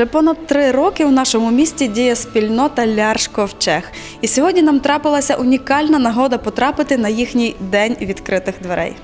Вже понад три роки у нашому місті діє спільнота Лярш Ковчег. І сьогодні нам трапилася унікальна нагода потрапити на їхній день відкритих дверей.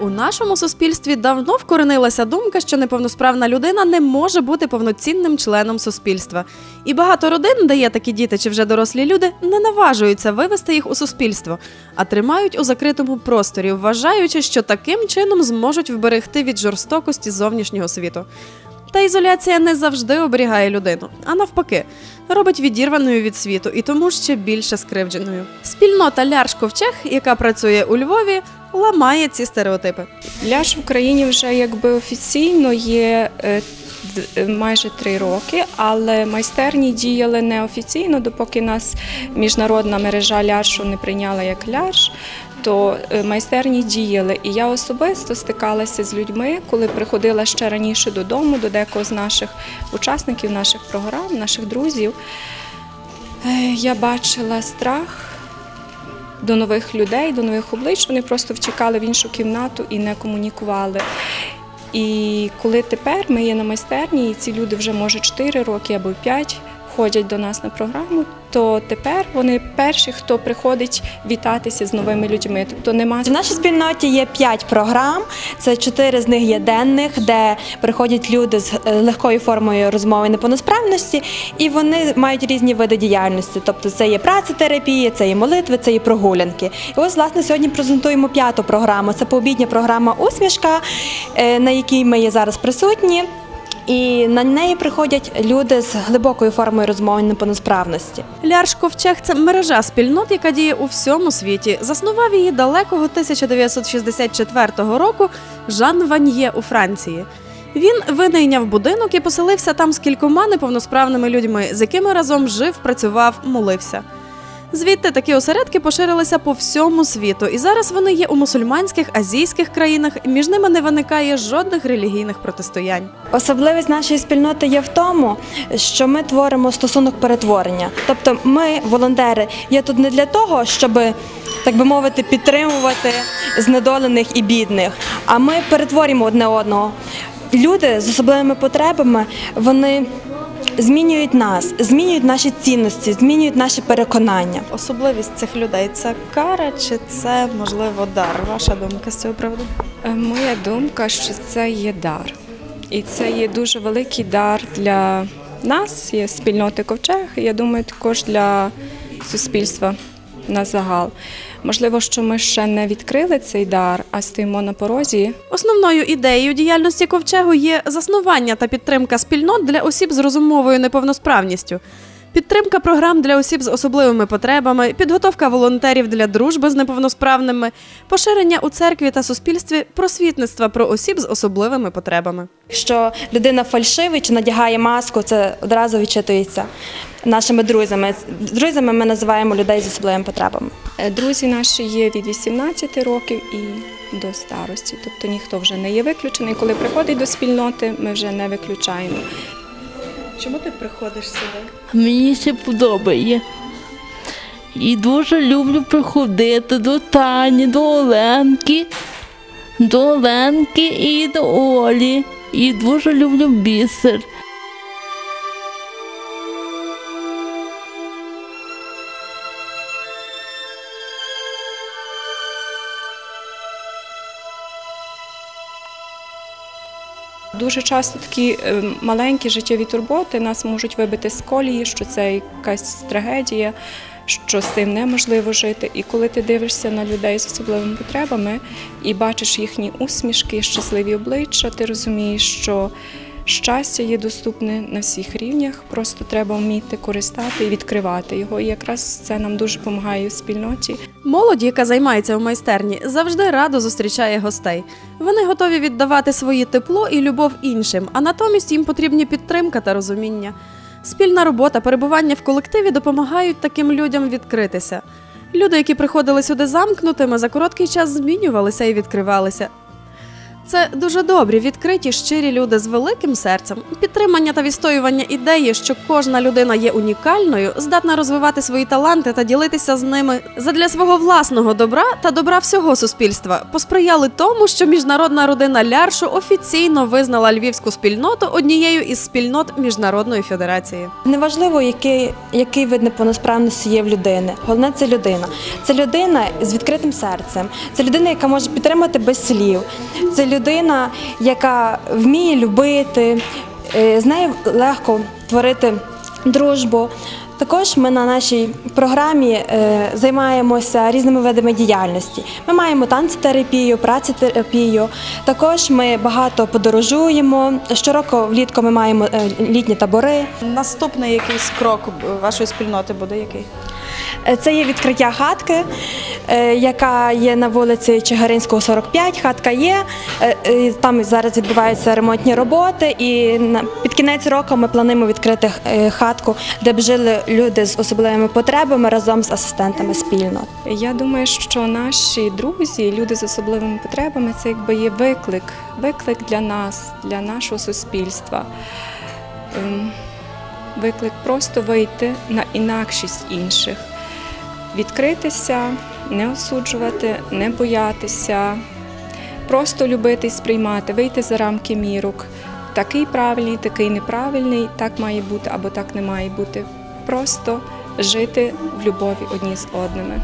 У нашому суспільстві давно вкоренилася думка, що неповносправна людина не може бути повноцінним членом суспільства. І багато родин, де є такі діти чи вже дорослі люди, не наважуються вивести їх у суспільство, а тримають у закритому просторі, вважаючи, що таким чином зможуть вберегти від жорстокості зовнішнього світу. Та ізоляція не завжди оберігає людину, а навпаки, робить відірваною від світу і тому ще більше скривдженою. Спільнота Лярш Ковчег, яка працює у Львові, ламає ці стереотипи. Ляж в Україні вже якби офіційно є е, е, майже три роки, але майстерні діяли неофіційно, допоки нас міжнародна мережа ляшу не прийняла як ляж. То е, майстерні діяли, і я особисто стикалася з людьми, коли приходила ще раніше додому, до декого з наших учасників, наших програм, наших друзів. Е, Я бачила страх до нових людей, до нових облич. Вони просто втікали в іншу кімнату і не комунікували. І коли тепер ми є на майстерні, і ці люди вже може 4 роки або 5 ходять до нас на програму, то тепер вони перші, хто приходить вітатися з новими людьми. Тобто нема В нашій спільноті є п'ять програм. Це чотири з них є денних, де приходять люди з е, легкою формою розмови неповносправності, і вони мають різні види діяльності. Тобто, це є працетерапія, це є молитви, це є прогулянки. І ось власне сьогодні презентуємо п'яту програму. Це пообідня програма Усмішка, е, на якій ми є зараз присутні. І на неї приходять люди з глибокою формою розмови неповносправності. Лярш Ковчег це мережа спільнот, яка діє у всьому світі. Заснував її далекого 1964 року Жан Ваньє у Франції. Він винайняв будинок і поселився там з кількома неповносправними людьми, з якими разом жив, працював, молився. Звідти такі осередки поширилися по всьому світу, і зараз вони є у мусульманських азійських країнах. і Між ними не виникає жодних релігійних протистоянь. Особливість нашої спільноти є в тому, що ми творимо стосунок перетворення. Тобто, ми, волонтери, є тут не для того, щоб, так би мовити, підтримувати знедолених і бідних, а ми перетворюємо одне одного. Люди з особливими потребами вони змінюють нас, змінюють наші цінності, змінюють наші переконання. Особливість цих людей це кара чи це можливо дар? Ваша думка з цього приводу? Е, Моя думка, що це є дар. І це є дуже великий дар для нас, є спільноти ковчег, і я думаю, також для суспільства на загал. Можливо, що ми ще не відкрили цей дар, а стоїмо на порозі. Основною ідеєю діяльності ковчегу є заснування та підтримка спільнот для осіб з розумовою неповносправністю. Підтримка програм для осіб з особливими потребами, підготовка волонтерів для дружби з неповносправними, поширення у церкві та суспільстві просвітництва про осіб з особливими потребами. Якщо людина фальшивить чи надягає маску, це одразу відчитується нашими друзями. Друзями ми називаємо людей з особливими потребами. Е, Друзі наші є від 18 років і до старості. Тобто ніхто вже не є виключений. Коли приходить до спільноти, ми вже не виключаємо. Чому ти приходиш сюди? Мені ще подобає. І дуже люблю приходити до Тані, до Оленки, до Оленки і до Олі. І дуже люблю бісер. Дуже часто такі е, маленькі життєві турботи нас можуть вибити з колії, що це якась трагедія, що з цим неможливо жити. І коли ти дивишся на людей з особливими потребами і бачиш їхні усмішки, щасливі обличчя, ти розумієш, що щастя є доступне на всіх рівнях, просто треба вміти користати і відкривати його. І якраз це нам дуже допомагає в спільноті. Молодь, яка займається у майстерні, завжди радо зустрічає гостей. Вони готові віддавати своє тепло і любов іншим, а натомість їм потрібні підтримка та розуміння. Спільна робота, перебування в колективі допомагають таким людям відкритися. Люди, які приходили сюди замкнутими, за короткий час змінювалися і відкривалися. Це дуже добрі, відкриті, щирі люди з великим серцем. Підтримання та відстоювання ідеї, що кожна людина є унікальною, здатна розвивати свої таланти та ділитися з ними задля свого власного добра та добра всього суспільства, посприяли тому, що міжнародна родина Ляршу офіційно визнала львівську спільноту однією із спільнот міжнародної федерації. Неважливо, який, який вид неповносправності є в людини. Головне це людина. Це людина з відкритим серцем. Це людина, яка може підтримати без слів. Це людина, яка вміє любити, е, з нею легко творити дружбу. Також ми на нашій програмі е, займаємося різними видами діяльності. Ми маємо танцтерапію, працетерапію. Також ми багато подорожуємо. Щороку влітку ми маємо е, літні табори. Наступний якийсь крок вашої спільноти буде який? Е, Це є відкриття хатки, яка є на вулиці Чигаринського, 45. Хатка є. Там зараз відбуваються ремонтні роботи, і кінець року ми плануємо відкрити е, хатку, де б жили люди з особливими потребами разом з асистентами спільно. Я думаю, що наші друзі, люди з особливими потребами, це якби є виклик, виклик для нас, для нашого суспільства. Ем, Виклик просто вийти на інакшість інших, відкритися, не осуджувати, не боятися, просто любити і сприймати, вийти за рамки мірок. Такий правильний, такий неправильний, так має бути або так не має бути. Просто жити в любові одні з одними.